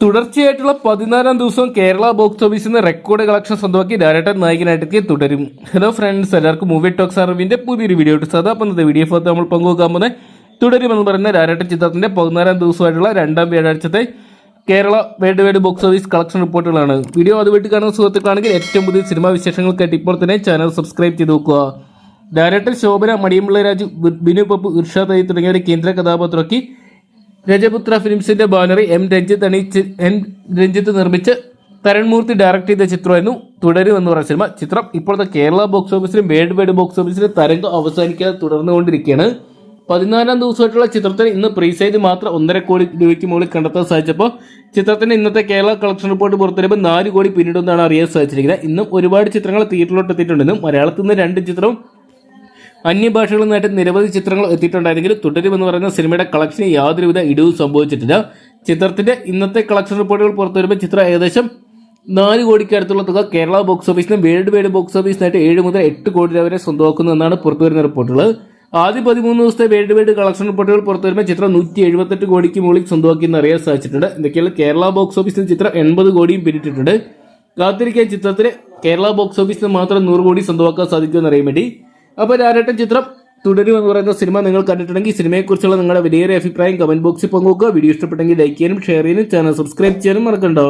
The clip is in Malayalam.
തുടർച്ചയായിട്ടുള്ള പതിനാലാം ദിവസം കേരള ബോക്സ് ഓഫീസിൽ നിന്ന് റെക്കോർഡ് കളക്ഷൻ സ്വന്തമാക്കി ഡയറക്ടർ നായകനായിട്ടെത്തി തുടരും. ഹലോ ഫ്രണ്ട്സ് എല്ലാവർക്കും മൂവി ടോക്സ് അറിവിന്റെ പുതിയൊരു വീഡിയോ ഇട്ട് അപ്പം വീഡിയോ ഭാഗത്ത് നമ്മൾ പങ്കുവെക്കാൻ പോകുന്നത് തുടരുമെന്ന് പറയുന്ന ഡയറക്ടർ ചിത്രത്തിന്റെ പതിനാലാം ദിവസമായിട്ടുള്ള രണ്ടാം വ്യാഴാഴ്ചത്തെ Kerala world wide box office collection റിപ്പോർട്ടുകളാണ് വീഡിയോ അതുമായിട്ട് കാണുന്ന സുഹൃത്തുക്കളാണെങ്കിൽ ഏറ്റവും പുതിയ സിനിമാ വിശേഷങ്ങൾക്കായിട്ട് ഇപ്പോൾ തന്നെ ചാനൽ സബ്സ്ക്രൈബ് ചെയ്ത് നോക്കുക ഡയറക്ടർ ശോഭന മണിയമ്പിള്ള രാജു ബിനു പപ്പു ഇർഷാദ് തുടങ്ങിയവരെ കേന്ദ്ര കഥാപാത്രമാക്കി രജപുത്ര ഫിലിംസിന്റെ ബാനറി എം രഞ്ജിത്ത് അണിയിച്ച് എം രഞ്ജിത്ത് നിർമ്മിച്ച് തരൺമൂർത്തി ഡയറക്ട് ചെയ്ത ചിത്രമായിരുന്നു തുടരും എന്ന് പറഞ്ഞ സിനിമ. ചിത്രം ഇപ്പോഴത്തെ കേരള ബോക്സ് ഓഫീസിലും വേൾഡ് വൈഡ് ബോക്സ് ഓഫീസിലും തരംഗം അവസാനിക്കാതെ തുടർന്നുകൊണ്ടിരിക്കുകയാണ്. പതിനാലാം ദിവസമായിട്ടുള്ള ചിത്രത്തിന് ഇന്ന് പ്രീസൈഡ് മാത്രം ഒന്നര കോടി രൂപയ്ക്ക് മുകളിൽ കണ്ടെത്താൻ സാധിച്ചപ്പോൾ ചിത്രത്തിന് ഇന്നത്തെ കേരള കളക്ഷൻ റിപ്പോർട്ട് പുറത്തുവരുമ്പോൾ നാല് കോടി പിന്നിടുമെന്നാണ് അറിയാൻ സാധിച്ചിരിക്കുന്നത്. ഇന്നും ഒരുപാട് ചിത്രങ്ങൾ തിയേറ്ററിലോട്ട് എത്തിയിട്ടുണ്ടെന്നും മലയാളത്തിൽ നിന്ന് രണ്ട് ചിത്രവും അന്യഭാഷകളിൽ നിന്നായിട്ട് നിരവധി ചിത്രങ്ങൾ എത്തിയിട്ടുണ്ടായിരുന്നെങ്കിലും തുടരുമെന്ന് പറയുന്ന സിനിമയുടെ കളക്ഷന് യാതൊരുവിധ ഇടിവും സംഭവിച്ചിട്ടില്ല. ചിത്രത്തിന്റെ ഇന്നത്തെ കളക്ഷൻ റിപ്പോർട്ടുകൾ പുറത്തു വരുമ്പോൾ ചിത്രം ഏകദേശം നാല് കോടിക്ക് അടുത്തുള്ള തുക കേരള ബോക്സ് ഓഫീസിനും വേൾഡ് വൈഡ് ബോക്സ് ഓഫീസിനായിട്ട് ഏഴ് മുതൽ എട്ട് കോടി രൂപ വരെ സ്വന്തമാക്കുന്നു എന്നാണ് പുറത്തു വരുന്ന റിപ്പോർട്ടുകൾ. ആദ്യ പതിമൂന്ന് ദിവസത്തെ വേൾഡ് വൈഡ് കളക്ഷൻ റിപ്പോർട്ടുകൾ പുറത്തു വരുമ്പോൾ ചിത്രം നൂറ്റി എഴുപത്തെട്ട് കോടിക്ക് മുകളിൽ സ്വന്തമാക്കിയെന്ന് അറിയാൻ സാധിച്ചിട്ടുണ്ട്. എന്തൊക്കെയാണ്? കേരള ബോക്സ് ഓഫീസിൽ ചിത്രം എൺപത് കോടിയും പിന്നിട്ടിട്ടുണ്ട്. കാത്തിരിക്കാൻ ചിത്രത്തിന് കേരള ബോക്സ് ഓഫീസിന് മാത്രം നൂറ് കോടി സ്വന്തമാക്കാൻ സാധിക്കുമെന്ന് അറിയാൻ വേണ്ടി അപ്പോൾ രാരട്ടൻ ചിത്രം തുടരും എന്ന് പറയുന്ന സിനിമ നിങ്ങൾ കണ്ടിട്ടുണ്ടെങ്കിൽ സിനിമയെക്കുറിച്ചുള്ള നിങ്ങളുടെ വിലയേറിയ അഭിപ്രായം കമന്റ് ബോക്സിൽ പങ്കുവെക്കുക. വീഡിയോ ഇഷ്ടപ്പെട്ടെങ്കിൽ ലൈക്ക് ചെയ്യാനും ഷെയർ ചെയ്യാനും ചാനൽ സബ്സ്ക്രൈബ് ചെയ്യാനും മറക്കണ്ടോ.